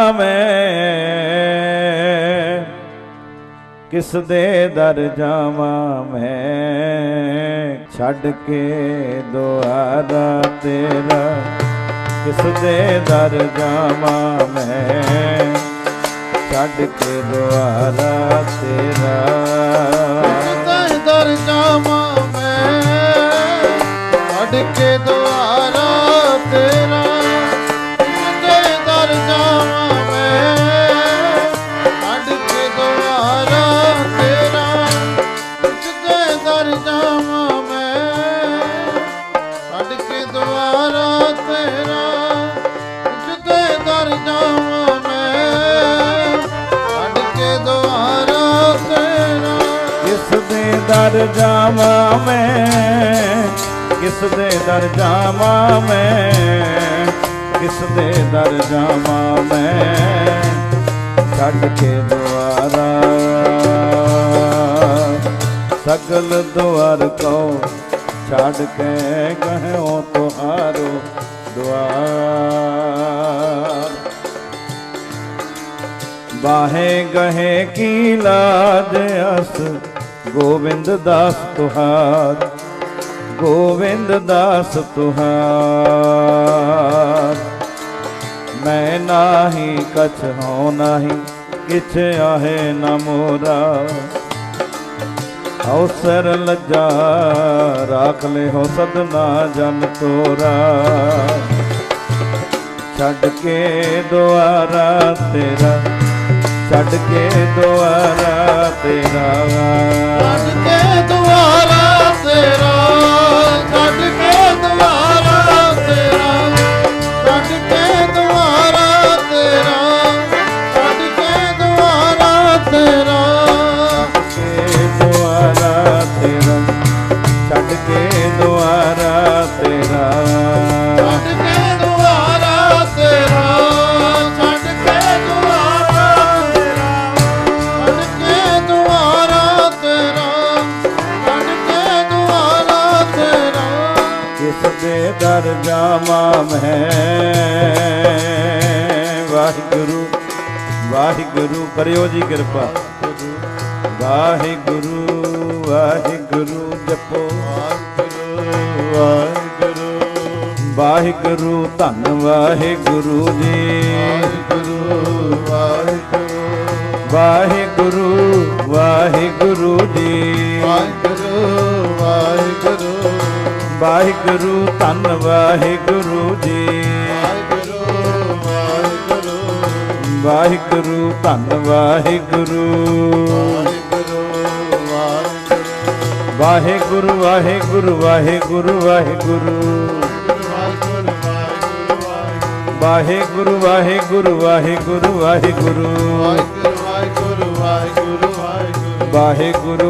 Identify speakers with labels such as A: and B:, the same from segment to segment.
A: ਮੈਂ ਕਿਸ ਦੇ ਦਰ ਜਾਵਾਂ ਮੈਂ? ਛੱਡ ਕੇ ਦੁਆਰਾ ਤੇਰਾ। ਕਿਸ ਦੇ ਦਰ ਜਾਵਾਂ ਮੈਂ? ਛੱਡ ਕੇ ਦੁਆਰਾ ਤੇਰਾ।
B: ਦਰ ਜਾਵਾਂ ਮੈਂ
A: ਕਿਸ ਦੇ ਦਰ ਜਾਵਾਂ ਮੈਂ ਕਿਸ ਦੇ ਦਰ ਜਾਵਾਂ ਮੈਂ। ਛੱਡ ਕੇ ਦੁਆਰਾ, ਸਗਲ ਦੁਆਰ ਕੋ ਛੱਡ ਕੇ ਗਹਿਓ ਤੁਹਾਰੋ ਦੁਆਰ। ਬਾਹੇ ਗਹੇ ਕੀ ਲਾਜ ਅਸ ਗੋਬਿੰਦ ਦਾਸ ਤੁਹਾਰ, ਗੋਬਿੰਦ ਦਾਸ ਤੁਹਾਰ। ਮੈਂ ਨਾਹੀ ਕਛ ਹੋ ਨਾਹੀ, ਕਿਛ ਆਹੇ ਨ ਮੋਰਾ। ਅਵਸਰ ਲੱਜਾ, ਰਾਖ ਲੈ ਹੋ ਸਦਨਾ ਜਨ ਤੋਰਾ। ਛੱਡ ਕੇ ਦੁਆਰਾ ਤੇਰਾ ਛੱਡ ਕੇ ਦੁਆਰਾ ਤੇਰਾ
B: ਛੱਡ ਕੇ ਦੁਆਰਾ ਤੇਰਾ
A: ਦਰ ਜਾਵਾਂ ਮੈਂ ਵਾਹਿਗੁਰੂ ਵਾਹਿਗੁਰੂ, ਕਰਿਓ ਜੀ ਕਿਰਪਾ। ਵਾਹਿਗੁਰੂ ਵਾਹਿਗੁਰੂ ਜਪੋ।
B: ਵਾਹਿਗੁਰੂ
A: ਵਾਹਿਗੁਰੂ ਧੰਨ ਵਾਹਿਗੁਰੂ ਜੀ।
B: ਵਾਹਿਗੁਰੂ ਵਾਹਿਗੁਰੂ
A: ਵਾਹਿਗੁਰੂ ਵਾਹਿਗੁਰੂ ਜੀ।
B: ਵਾਹਿਗੁਰੂ
A: ਧੰਨ ਵਾਹਿਗੁਰੂ ਜੀ।
B: ਵਾਹਿਗੁਰੂ
A: ਧੰਨ ਵਾਹਿਗੁਰੂ।
B: ਵਾਹਿਗੁਰੂ
A: ਵਾਹਿਗੁਰੂ
B: ਵਾਹਿਗੁਰੂ
A: ਵਾਹਿਗੁਰੂ। ਵਾਹਿਗੁਰੂ ਵਾਹਿਗੁਰੂ ਵਾਹਿਗੁਰੂ ਵਾਹਿਗੁਰੂ। ਵਾਹਿਗੁਰੂ
B: ਵਾਹਿਗੁਰੂ ਵਾਹਿਗੁਰੂ ਵਾਹਿਗੁਰੂ।
A: ਵਾਹਿਗੁਰੂ ਵਾਹਿਗੁਰੂ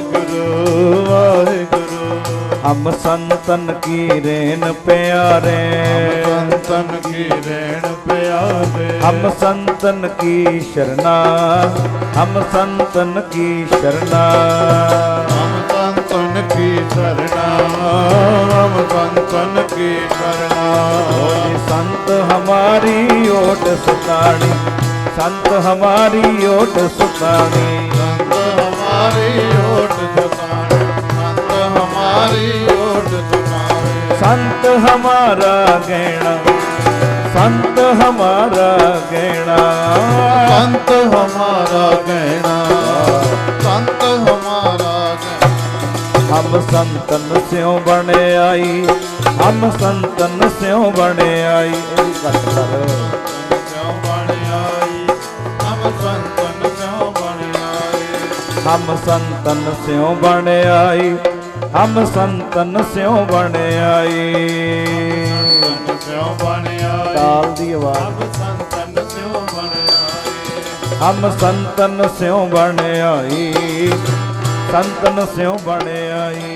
A: ਹਮ ਸੰਤਨ ਕੀ ਰੇਨ ਪਿਆਰੇ।
B: ਸੰਤਨ ਕੀ ਰੇਣ ਪਿਆਰੇ।
A: ਹਮ ਸੰਤਨ ਕੀ ਸ਼ਰਨਾ। ਹਮ ਸੰਤਨ ਕੀ ਸ਼ਰਨਾ।
B: ਹਮ ਸੰਤਨ ਕੀ ਸਰਣਾ ਹਮ ਸੰਤਨ ਕੀ ਕਰਨਾ
A: ਹੋਏ ਸੰਤ ਹਮਾਰੀ ਓਟ ਸੁਤਾਣੀ। ਸੰਤ ਹਮਾਰੀ ਓਟ ਸੁਤਾਣੀ।
B: ਸੰਤ ਹਮਾਰੀ
A: संत हमारा गैणा संत हमारा गैणा संत हमारा गैणा संत हमारा हम संतन
B: स्यों बने आई हम संतन स्यों बने आई
A: हम संतन स्यों बने आई ਹਮ ਸੰਤਨ ਸਿਉ ਬਣ ਆਈ।
B: ਸੰਤਨ ਸਿਉ ਬਣ ਆਈ।
A: ਤਾਲ ਦੀ ਆਵਾਜ਼।
B: ਹਮ ਸੰਤਨ ਸਿਉ ਬਣ ਆਏ
A: ਹਮ ਸੰਤਨ ਸਿਉ ਬਣ ਆਈ। ਸੰਤਨ ਸਿਉ ਬਣ ਆਈ।